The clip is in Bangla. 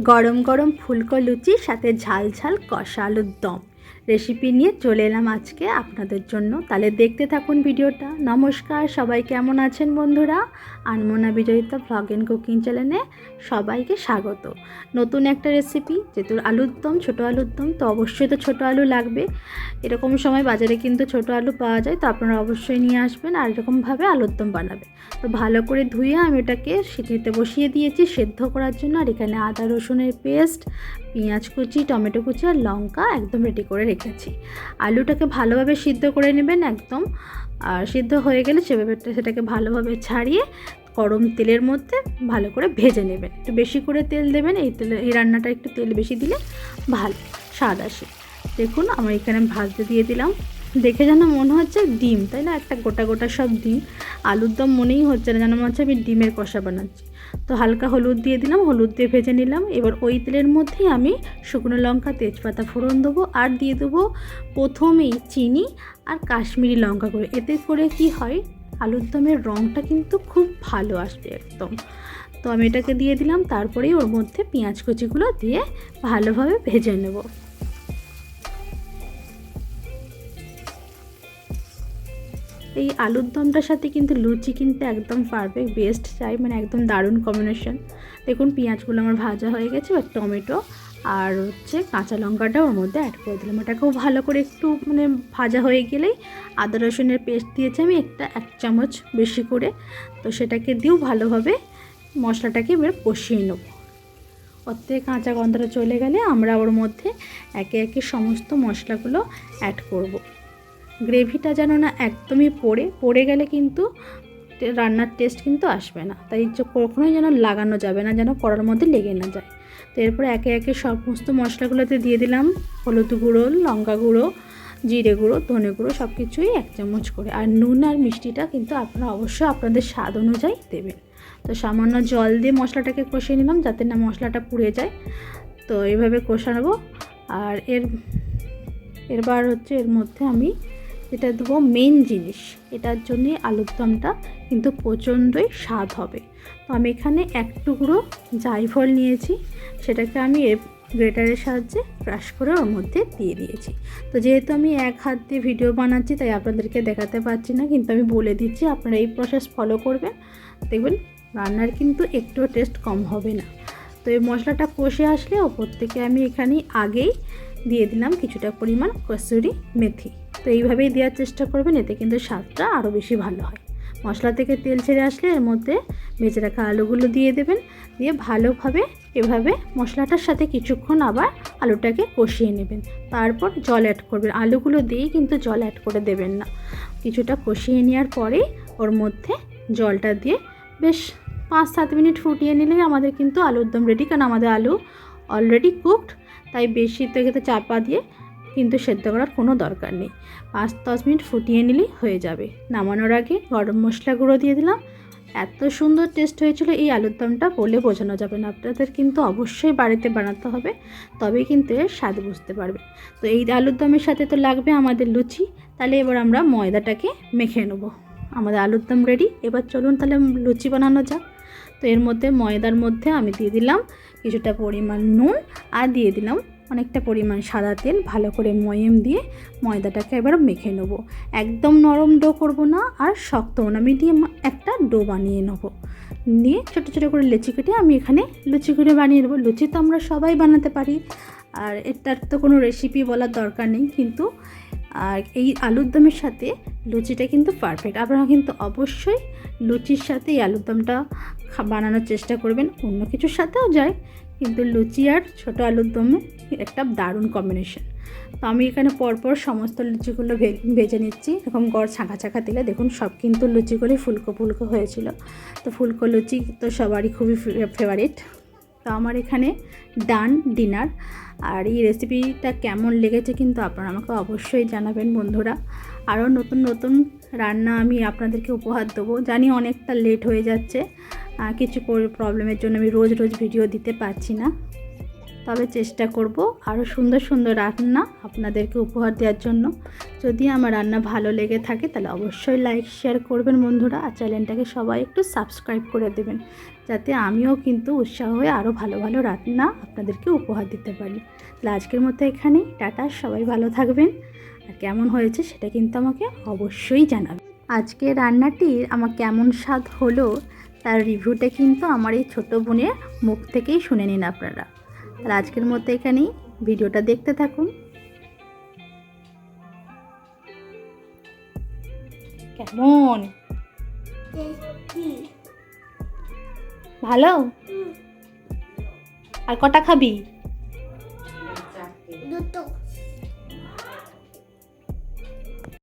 গরম গরম ফুলকো লুচি সাথে ঝাল ঝাল কষা আলুর দম। রেসিপি নিয়ে চলে এলাম আজকে আপনাদের জন্য। তাহলে দেখতে থাকুন ভিডিওটা। নমস্কার, সবাই কেমন আছেন বন্ধুরা? Anmona Bijoyita vlog and cooking চ্যানেলে সবাইকে স্বাগত। নতুন একটা রেসিপি যেহেতু আলুর দম, ছোটো আলুর দম, তো অবশ্যই তো ছোটো আলু লাগবে। এরকম সময় বাজারে কিন্তু ছোটো আলু পাওয়া যায়, তো আপনারা অবশ্যই নিয়ে আসবেন আর এরকমভাবে আলুর দম বানাবে তো ভালো করে ধুয়ে আমি এটাকে সিটিতে বসিয়ে দিয়েছি, সেদ্ধ করার জন্য। আর এখানে আদা রসুনের পেস্ট পেঁয়াজ কুচি, টমেটো কুচি আর লঙ্কা একদম রেডি করে রেখেছি। আলুটাকে ভালোভাবে সিদ্ধ করে নেবেন একদম। আর সিদ্ধ হয়ে গেলে সেভাবে সেটাকে ভালোভাবে ছাড়িয়ে গরম তেলের মধ্যে ভালো করে ভেজে নেবেন। একটু বেশি করে তেল দেবেন, এই তেলে, এই রান্নাটা একটু তেল বেশি দিলে ভালো, স্বাদ আসে। দেখুন, আমার এখানে ভাজতে দিয়ে দিলাম। দেখে যেন মনে হচ্ছে ডিম, তাই না? একটা গোটা গোটা সব ডিম। আলুর দম মনেই হচ্ছে না, যেন মনে হচ্ছে আমি ডিমের কষা বানাচ্ছি। তো হালকা হলুদ দিয়ে দিলাম, হলুদ দিয়ে ভেজে নিলাম। এবার ওই তেলের মধ্যেই আমি শুকনো লঙ্কা, তেজপাতা ফোড়ন দেবো আর দিয়ে দেবো প্রথমেই চিনি আর কাশ্মীরি লঙ্কা করে এতে করে কি হয়, আলুর দমের রঙটা কিন্তু খুব ভালো আসবে একদম। তো আমি এটাকে দিয়ে দিলাম, তারপরেই ওর মধ্যে পেঁয়াজ কুচিগুলো দিয়ে ভালোভাবে ভেজে নেব। এই আলুর দমটার সাথে কিন্তু লুচি কিন্তু একদম পারফেক্ট বেস্ট চাই মানে একদম দারুণ কম্বিনেশন দেখুন, পেঁয়াজগুলো আমার ভাজা হয়ে গেছে আর টমেটো আর হচ্ছে কাঁচা লঙ্কাটা ওর মধ্যে অ্যাড করে দিলাম। ওটাকেও ভালো করে একটু মানে ভাজা হয়ে গেলেই আদা রসুনের পেস্ট দিয়েছি আমি একটা, এক চামচ বেশি করে। তো সেটাকে দিয়েও ভালোভাবে মশলাটাকে এবার কষিয়ে নেব। ওর থেকে কাঁচা গন্ধটা চলে গেলে আমরা ওর মধ্যে একে একে সমস্ত মশলাগুলো অ্যাড করব। গ্রেভিটা যেন না একদমই পড়ে পড়ে গেলে কিন্তু রান্নার টেস্ট কিন্তু আসবে না। তাই কখনোই যেন লাগানো যাবে না, যেন কড়ার মধ্যে লেগে না যায়। তো এরপরে একে একে সমস্ত মশলাগুলোতে দিয়ে দিলাম হলুদ গুঁড়ো, লঙ্কা গুঁড়ো, জিরে গুঁড়ো, ধনে গুঁড়ো সব কিছুই এক চামচ করে। আর নুন আর মিষ্টিটা কিন্তু আপনারা অবশ্যই আপনাদের স্বাদ অনুযায়ী দেবেন। তো সামান্য জল দিয়ে মশলাটাকে কষিয়ে নিলাম যাতে না মশলাটা পুড়ে যায়। তো এইভাবে কষাবো আর এর, এরবার হচ্ছে এর মধ্যে আমি যেটা দেবো মেন জিনিস। এটার জন্যে আলুর দমটা কিন্তু প্রচণ্ডই স্বাদ হবে। তো আমি এখানে এক টুকরো জায়ফল নিয়েছি। সেটাকে আমি গ্রেটারের সাহায্যে ক্রাশ করে ওর মধ্যে দিয়ে দিয়েছি। তো যেহেতু আমি এক হাত দিয়ে ভিডিও বানাচ্ছি, তাই আপনাদেরকে দেখাতে পারছি না, কিন্তু আমি বলে দিচ্ছি, আপনারা এই প্রসেস ফলো করবেন। দেখবেন রান্নার কিন্তু একটুও টেস্ট কম হবে না। তো এই মশলাটা কষে আসলে ওপর থেকে আমি এখানে আগেই দিয়ে দিলাম কিছুটা পরিমাণ কসুরি মেথি। তো এইভাবেই দেওয়ার চেষ্টা করবেন, এতে কিন্তু স্বাদটা আরও বেশি ভালো হয়। মশলা থেকে তেল ছেড়ে আসলে এর মধ্যে ভেজে রাখা আলুগুলো দিয়ে দেবেন, দিয়ে ভালোভাবে এভাবে মশলাটার সাথে কিছুক্ষণ আবার আলুটাকে কষিয়ে নেবেন। তারপর জল অ্যাড করবেন। আলুগুলো দিয়েই কিন্তু জল অ্যাড করে দেবেন না। কিছুটা কষিয়ে নেওয়ার পরেই ওর মধ্যে জলটা দিয়ে বেশ পাঁচ সাত মিনিট ফুটিয়ে নিলেই আমাদের কিন্তু আলুর দম রেডি কারণ আমাদের আলু অলরেডি কুকড তাই বেশি থেকে চাপা দিয়ে কিন্তু সেদ্ধ করার কোনো দরকার নেই। পাঁচ দশ মিনিট ফুটিয়ে নিলেই হয়ে যাবে। নামানোর আগে গরম মশলা গুঁড়ো দিয়ে দিলাম। এত সুন্দর টেস্ট হয়েছিল এই আলুর দমটা বলে বোঝানো যাবে না। আপনাদের কিন্তু অবশ্যই বাড়িতে বানাতে হবে, তবেই কিন্তু এর স্বাদ বুঝতে পারবে। তো এই আলুর দমের সাথে তো লাগবে আমাদের লুচি। তাহলে এবার আমরা ময়দাটাকে মেখে নেব। আমাদের আলুর দম রেডি এবার চলুন তাহলে লুচি বানানো যাক। তো এর মধ্যে ময়দার মধ্যে আমি দিয়ে দিলাম কিছুটা পরিমাণ নুন আর দিয়ে দিলাম অনেকটা পরিমাণ সাদা তেল ভালো করে ময়েম দিয়ে ময়দাটাকে এবার মেখে নেব। একদম নরম ডো করব না আর শক্তও না, মিডিয়াম একটা ডো বানিয়ে নেব। নিয়ে ছোটো ছোটো করে লুচি কেটে আমি এখানে লুচি করে বানিয়ে নেব। লুচি তো আমরা সবাই বানাতে পারি আর এটার তো কোনো রেসিপি বলার দরকার নেই, কিন্তু আর এই আলুর দমের সাথে লুচিটা কিন্তু পারফেক্ট আপনারা কিন্তু অবশ্যই লুচির সাথে এই আলুর দমটা বানানোর চেষ্টা করবেন। অন্য কিছুর সাথেও যায়, কিন্তু লুচি আর ছোটো আলুর দমে একটা দারুণ কম্বিনেশন তো আমি এখানে পরপর সমস্ত লুচিগুলো ভেজে নিচ্ছি। এরকম গড় ছাঁকা ছাঁকা দিলে দেখুন সব কিন্তু লুচিগুলোই ফুলকো ফুলকো হয়েছিল। তো ফুলকো লুচি তো সবারই খুবই ফেভারিট তো আমার এখানে ডান ডিনার। আর এই রেসিপিটা কেমন লেগেছে কিন্তু আপনারা আমাকে অবশ্যই জানাবেন বন্ধুরা। আরও নতুন নতুন রান্না আমি আপনাদেরকে উপহার দেবো। জানি অনেকটা লেট হয়ে যাচ্ছে। কিছু প্রবলেমের জন্য আমি রোজ রোজ ভিডিও দিতে পারছি না। তবে চেষ্টা করব আরও সুন্দর সুন্দর রান্না আপনাদেরকে উপহার দেওয়ার জন্য। যদি আমার রান্না ভালো লেগে থাকে তাহলে অবশ্যই লাইক শেয়ার করবেন বন্ধুরা আর চ্যানেলটাকে সবাই একটু সাবস্ক্রাইব করে দেবেন। যাতে আমিও কিন্তু উৎসাহ হয়ে আরও ভালো ভালো রান্না আপনাদেরকে উপহার দিতে পারি। তাহলে আজকের মতো এখানেই, টাটা, সবাই ভালো থাকবেন। আর কেমন হয়েছে সেটা কিন্তু আমাকে অবশ্যই জানাবেন। আজকে রান্নাটির আমার কেমন স্বাদ হলো তার রিভিউটা কিন্তু আমার এই ছোটো বোনের মুখ থেকেই শুনে নিন আপনারা। তাহলে আজকের মতো এখানেই ভিডিওটা দেখতে থাকুন। কেমন? ভালো? আর কটা খাবি?